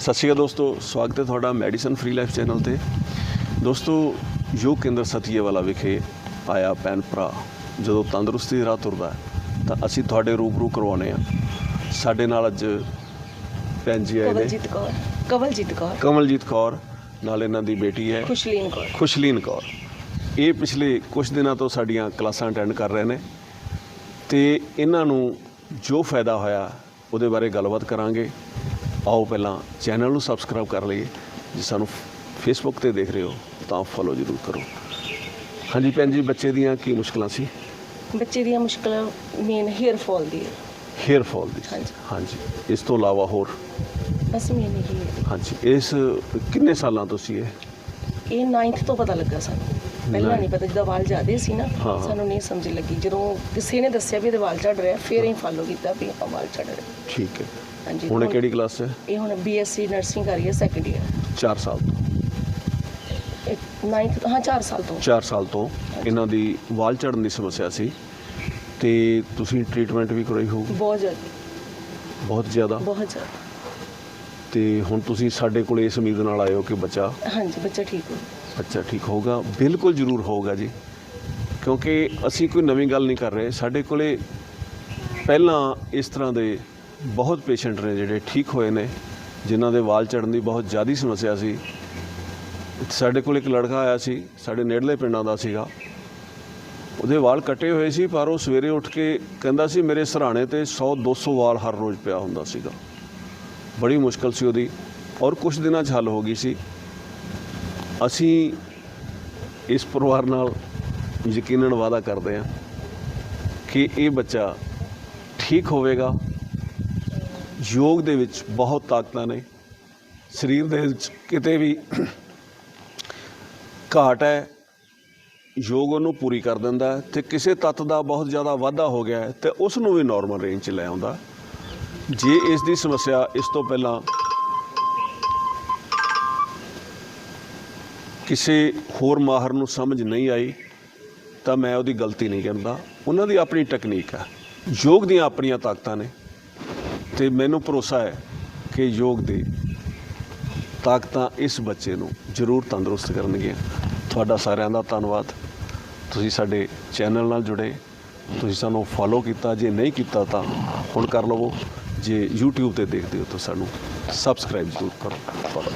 ਸਤਿ ਸ਼੍ਰੀ ਅਕਾਲ ਦੋਸਤੋ ਸਵਾਗਤ ਹੈ ਤੁਹਾਡਾ ਮੈਡੀਸਨ ਫ੍ਰੀ ਲਾਈਫ ਚੈਨਲ ਤੇ। ਦੋਸਤੋ ਯੋਗ ਕੇਂਦਰ ਸਤੀਏਵਾਲਾ ਵਿਖੇ ਆਇਆ ਭੈਣ ਭਰਾ ਜਦੋਂ ਤੰਦਰੁਸਤੀ ਦੀ ਰਾਹ ਤੁਰਦਾ ਤਾਂ ਅਸੀਂ ਤੁਹਾਡੇ ਰੂਬਰੂ ਕਰਵਾਉਣੇ ਆ ਸਾਡੇ ਨਾਲ ਅੱਜ ਭੈਣ ਜੀ ਆਏ ਨੇ। ਕਵਲਜੀਤ ਕੌਰ ਕਵਲਜੀਤ ਕੌਰ। ਕਮਲਜੀਤ ਕੌਰ ਨਾਲ ਇਹਨਾਂ ਦੀ ਬੇਟੀ ਹੈ। ਖੁਸ਼ਲੀਨ ਕੌਰ। ਖੁਸ਼ਲੀਨ ਕੌਰ। ਇਹ ਪਿਛਲੇ ਕੁਝ ਦਿਨਾਂ ਤੋਂ ਸਾਡੀਆਂ ਕਲਾਸਾਂ ਅਟੈਂਡ ਕਰ ਰਹੇ ਨੇ ਤੇ ਇਹਨਾਂ ਨੂੰ ਜੋ ਫਾਇਦਾ ਹੋਇਆ ਉਹਦੇ ਬਾਰੇ ਗੱਲਬਾਤ ਕਰਾਂਗੇ। ਆਓ ਪਹਿਲਾਂ ਚੈਨਲ ਨੂੰ ਸਬਸਕ੍ਰਾਈਬ ਕਰ ਲਈਏ। ਜੇ ਸਾਨੂੰ ਫੇਸਬੁੱਕ ਤੇ ਦੇਖ ਰਹੇ ਹੋ ਤਾਂ ਫੋਲੋ ਜ਼ਰੂਰ ਕਰੋ। ਹਾਂਜੀ ਭੈਣ ਜੀ ਬੱਚੇ ਦੀਆਂ ਕੀ ਮੁਸ਼ਕਲਾਂ ਸੀ? ਬੱਚੇ ਦੀਆਂ ਮੁਸ਼ਕਲਾਂ ਮੇਨ ਹੇਅਰ ਫਾਲ ਦੀ ਹੈ। ਹੇਅਰ ਫਾਲ ਦੀ। ਹਾਂਜੀ। ਹਾਂਜੀ। ਇਸ ਤੋਂ ਇਲਾਵਾ ਹੋਰ? ਬਸ ਮੇਨ ਹੀ ਹੈ। ਹਾਂਜੀ। ਇਸ ਕਿੰਨੇ ਸਾਲਾਂ ਤੋਂ ਸੀ ਇਹ? ਇਹ 9th ਤੋਂ ਪਤਾ ਲੱਗਾ ਸਾਨੂੰ। ਪਹਿਲਾਂ ਨਹੀਂ। ਪਤਾ ਜਦੋਂ ਵਾਲ ਜ਼ਿਆਦੇ ਸੀ ਨਾ। ਸਾਨੂੰ ਨਹੀਂ ਸਮਝ ਲੱਗੀ। ਜਦੋਂ ਕਿਸੇ ਨੇ ਦੱਸਿਆ ਵੀ ਇਹਦੇ ਵਾਲ ਝੜ ਰਿਹਾ ਫਿਰ ਅਸੀਂ ਫਾਲੋ ਕੀਤਾ ਵੀ ਆਪਾਂ ਵਾਲ ਝੜ ਰਹੇ ਠੀਕ ਹੈ। ਹਾਂਜੀ ਹੁਣ ਕਿਹੜੀ ਕਲਾਸ ਹੈ? ਇਹ ਹੁਣ ਬੀਐਸਸੀ ਨਰਸਿੰਗ ਕਰ ਰਹੀ ਹੈ ਸੈਕੰਡ ਈਅਰ 4 ਸਾਲ ਤੋਂ। 9th ਹਾਂ 4 ਸਾਲ ਤੋਂ। 4 ਸਾਲ ਤੋਂ ਇਹਨਾਂ ਦੀ ਵਾਲ ਝੜਨ ਦੀ ਸਮੱਸਿਆ ਸੀ ਤੇ ਤੁਸੀਂ ਟ੍ਰੀਟਮੈਂਟ ਵੀ ਕਰਾਈ ਹੋਊ ਬਹੁਤ ਜ਼ਿਆਦਾ। ਬਹੁਤ ਜ਼ਿਆਦਾ? ਬਹੁਤ ਜ਼ਿਆਦਾ। ਤੇ ਹੁਣ ਤੁਸੀਂ ਸਾਡੇ ਕੋਲ ਇਸ ਉਮੀਦ ਨਾਲ ਆਏ ਹੋ ਕਿ ਬੱਚਾ ਹਾਂਜੀ ਬੱਚਾ ਠੀਕ ਹੋ ਬੱਚਾ ਠੀਕ ਹੋਊਗਾ। ਬਿਲਕੁਲ ਜ਼ਰੂਰ ਹੋਊਗਾ ਜੀ। ਕਿਉਂਕਿ ਅਸੀਂ ਕੋਈ ਨਵੀਂ ਗੱਲ ਨਹੀਂ ਕਰ ਰਹੇ। ਸਾਡੇ ਕੋਲੇ ਪਹਿਲਾਂ ਇਸ ਤਰ੍ਹਾਂ ਦੇ ਬਹੁਤ ਪੇਸ਼ੈਂਟ ਨੇ ਜਿਹੜੇ ਠੀਕ ਹੋਏ ਨੇ ਜਿਨ੍ਹਾਂ ਦੇ ਵਾਲ ਝੜਨ ਦੀ ਬਹੁਤ ਜ਼ਿਆਦੀ ਸਮੱਸਿਆ ਸੀ। ਸਾਡੇ ਕੋਲ ਇੱਕ ਲੜਕਾ ਆਇਆ ਸੀ ਸਾਡੇ ਨੇੜਲੇ ਪਿੰਡਾਂ ਦਾ ਸੀਗਾ। ਉਹਦੇ ਵਾਲ ਕੱਟੇ ਹੋਏ ਸੀ ਪਰ ਉਹ ਸਵੇਰੇ ਉੱਠ ਕੇ ਕਹਿੰਦਾ ਸੀ ਮੇਰੇ ਸਰਾਣੇ ਤੇ 100 200 ਵਾਲ ਹਰ ਰੋਜ਼ ਪਿਆ ਹੁੰਦਾ ਸੀਗਾ। ਬੜੀ ਮੁਸ਼ਕਲ ਸੀ ਉਹਦੀ ਔਰ ਕੁਝ ਦਿਨਾਂ 'ਚ ਹੱਲ ਹੋ ਗਈ ਸੀ। ਅਸੀਂ ਇਸ ਪਰਿਵਾਰ ਨਾਲ ਯਕੀਨਨ ਵਾਅਦਾ ਕਰਦੇ ਹਾਂ ਕਿ ਇਹ ਬੱਚਾ ਠੀਕ ਹੋਵੇਗਾ। ਯੋਗ ਦੇ ਵਿੱਚ ਬਹੁਤ ਤਾਕਤਾਂ ਨੇ। ਸਰੀਰ ਦੇ ਵਿੱਚ ਕਿਤੇ ਵੀ ਘਾਟ ਹੈ, ਯੋਗ ਉਹਨੂੰ ਪੂਰੀ ਕਰ ਦਿੰਦਾ ਹੈ ਤੇ ਕਿਸੇ ਤੱਤ ਦਾ ਬਹੁਤ ਜ਼ਿਆਦਾ ਵਾਧਾ ਹੋ ਗਿਆ ਹੈ ਤੇ ਉਸ ਨੂੰ ਵੀ ਨਾਰਮਲ ਰੇਂਜ 'ਚ ਲੈ ਆਉਂਦਾ। ਜੇ ਇਸ ਦੀ ਸਮੱਸਿਆ ਇਸ ਤੋਂ ਪਹਿਲਾਂ ਕਿਸੇ ਹੋਰ ਮਾਹਰ ਨੂੰ ਸਮਝ ਨਹੀਂ ਆਈ, ਤਾਂ ਮੈਂ ਉਹਦੀ ਗਲਤੀ ਨਹੀਂ ਕਰਦਾ। ਉਹਨਾਂ ਦੀ ਆਪਣੀ ਟੈਕਨੀਕ ਹੈ ਯੋਗ ਦੀਆਂ ਆਪਣੀਆਂ ਤਾਕਤਾਂ ਨੇ। ਤੇ ਮੈਨੂੰ ਭਰੋਸਾ ਹੈ ਕਿ ਯੋਗ ਦੇ ਤਾਕਤਾਂ ਇਸ ਬੱਚੇ ਨੂੰ ਜ਼ਰੂਰ ਤੰਦਰੁਸਤ ਕਰਨਗੀਆਂ। ਤੁਹਾਡਾ ਸਾਰਿਆਂ ਦਾ ਧੰਨਵਾਦ। ਤੁਸੀਂ ਸਾਡੇ ਚੈਨਲ ਨਾਲ ਜੁੜੇ। ਤੁਸੀਂ ਸਾਨੂੰ ਫੋਲੋ ਕੀਤਾ। ਜੇ ਨਹੀਂ ਕੀਤਾ ਤਾਂ ਹੁਣ ਕਰ ਲਵੋ। ਜੇ YouTube ਤੇ ਦੇਖਦੇ ਹੋ ਤਾਂ ਸਾਨੂੰ ਸਬਸਕ੍ਰਾਈਬ ਜ਼ਰੂਰ ਕਰੋ। ਫੋਲੋ